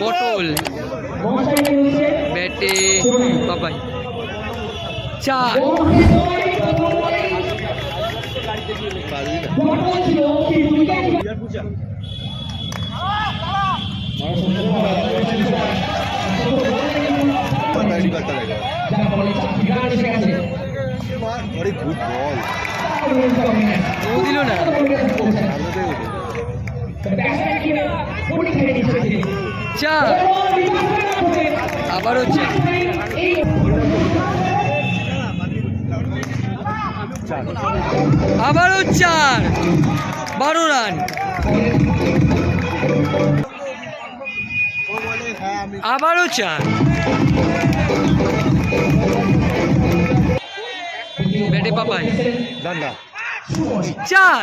পটল। বেটে বাবাই। চার অনেক গুড দিল না। চার আবারও চার আবারও চার বারো রান। আবারও চার ব্যাটে পাপাই। डंडा চার।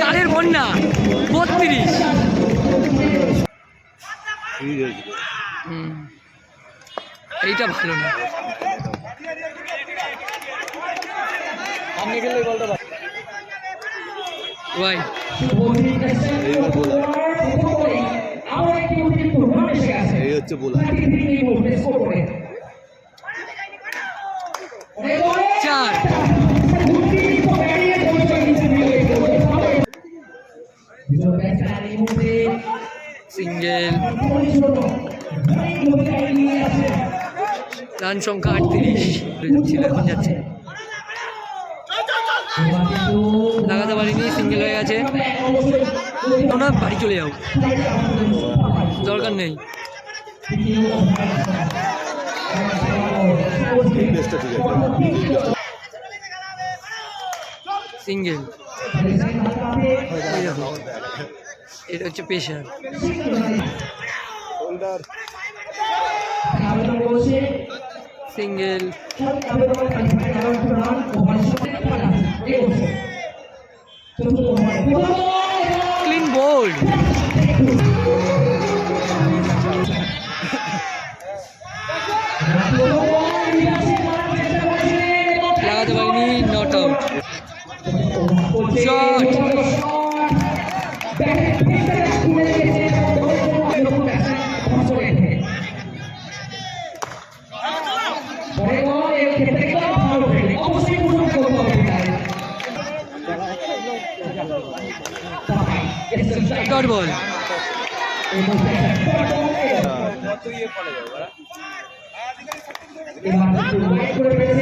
চারের বন্যা বত্রিশ। এইটা ভালো না। এই হচ্ছে বোলা। চার। সিঙ্গেল। রান সংখ্যা আটত্রিশ। ছিল, এখন যাচ্ছে। লাগাতে পারিনি, সিঙ্গেল হয়ে গেছে। তোমরা বাড়ি চলে যাও দরকার নেই। সিঙ্গেল। এটা হচ্ছে পেশার single clean bowled dot ball. আটচল্লিশ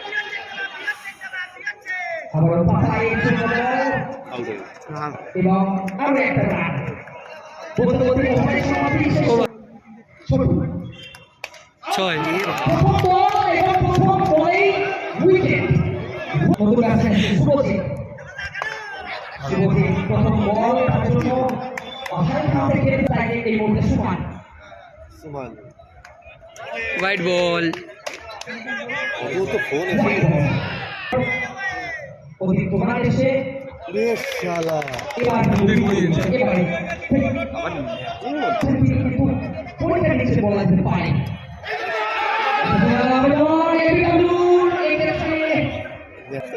আউট হয়ে গেছে। এবং আরও একটা রান বলতে বলতে ওভারের সমাপ্তি শেষ হলো। ছোট। ছয় এবং প্রথম বলেই উইকেট নতুন আসছেন শুভজিৎ শুভজিৎ প্রথম বল তার জন্য অসাধারণ থেকে তাকে এই মুহূর্তে সমান সুমান হোয়াইট বল ও তো ফোন এসে অধিক তোমার এসে রে শালা এবার এবারে পরিষ্কার বলা যেতে পারে।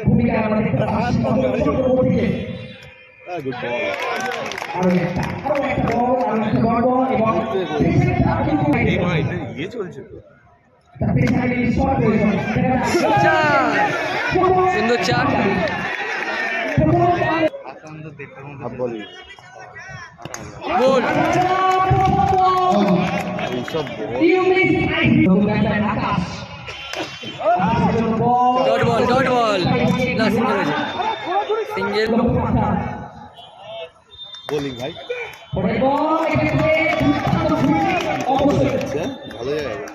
ভূমিকা আমরা দেখতে পাচ্ছি পরবর্তীতে। গুড বল আরও একটা বল আরও একটা বড় বল এবং এই ভাই ইয়ে চলছে তো। সুন্দর চার বলি ডট বল ডট বল না সিঙ্গেল সিঙ্গেল বোলিং ভাই ভালো জায়গা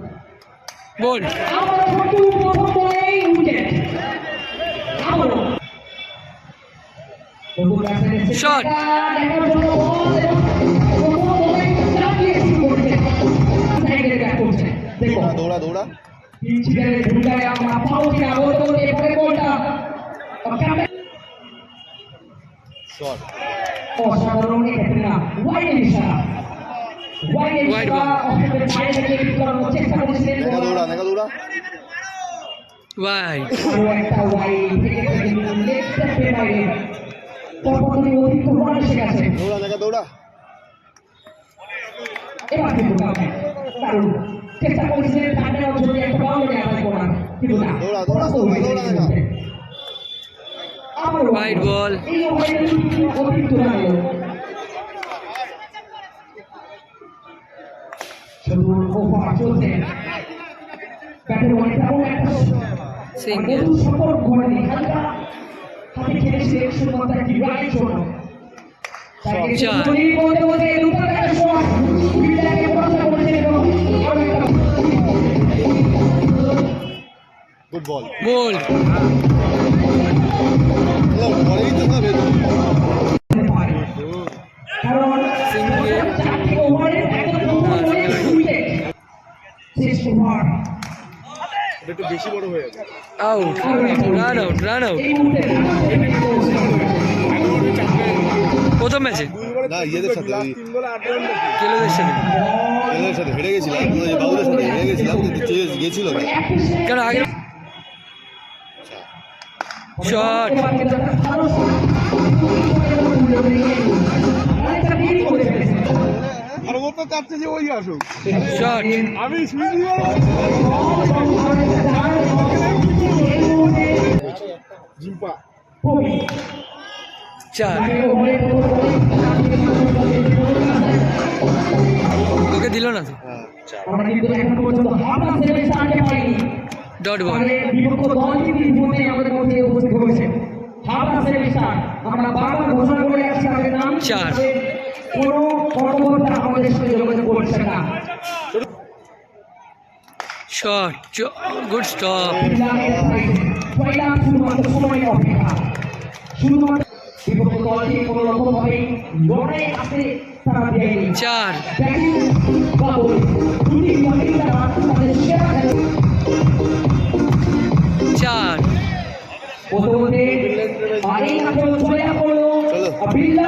বল। আবার ছোটু প্রথম বলেই উইকেট আবার Shot. দেখো দৌড়া দৌড়া শট অসাধারণ ওয়াইড ইশারা ওয়াইড ওয়াইড দৌড়া দৌড়া এবার কিন্তু কারণ চেষ্টা করেছিলেন তাদের অঞ্চলে একটা বাউন্ডারি আদায় গুড বল বল পরেই তো হবে পারে কারণ Single. চারটি ওভারে একদম নতুন করে উইকেট শেষ ওভার একটু বেশি বড় হয়ে out run out run out প্রথম ম্যাচে না ইয়েদের সাথে কেলোদের সাথে? এদের সাথে হেরে গেছিলাম বাবুদের সাথে হেরে গেছিলাম কিন্তু গেছিল। না কেন আগে? শট ও তো চাচ্ছে যে ওই আসুক। আমি ওকে দিল না তো ডট বল উপস্থিত হয়েছে আমরা বারবার ঘোষণা করে আসছি নাম চার। কোনো কর্মকর্তা আমাদের সাথে যোগাযোগ করছে না। Shot good stop. শুধুমাত্র সময় অপেক্ষা। শুধুমাত্র চার। চার। চলে পড়ল বিল্লা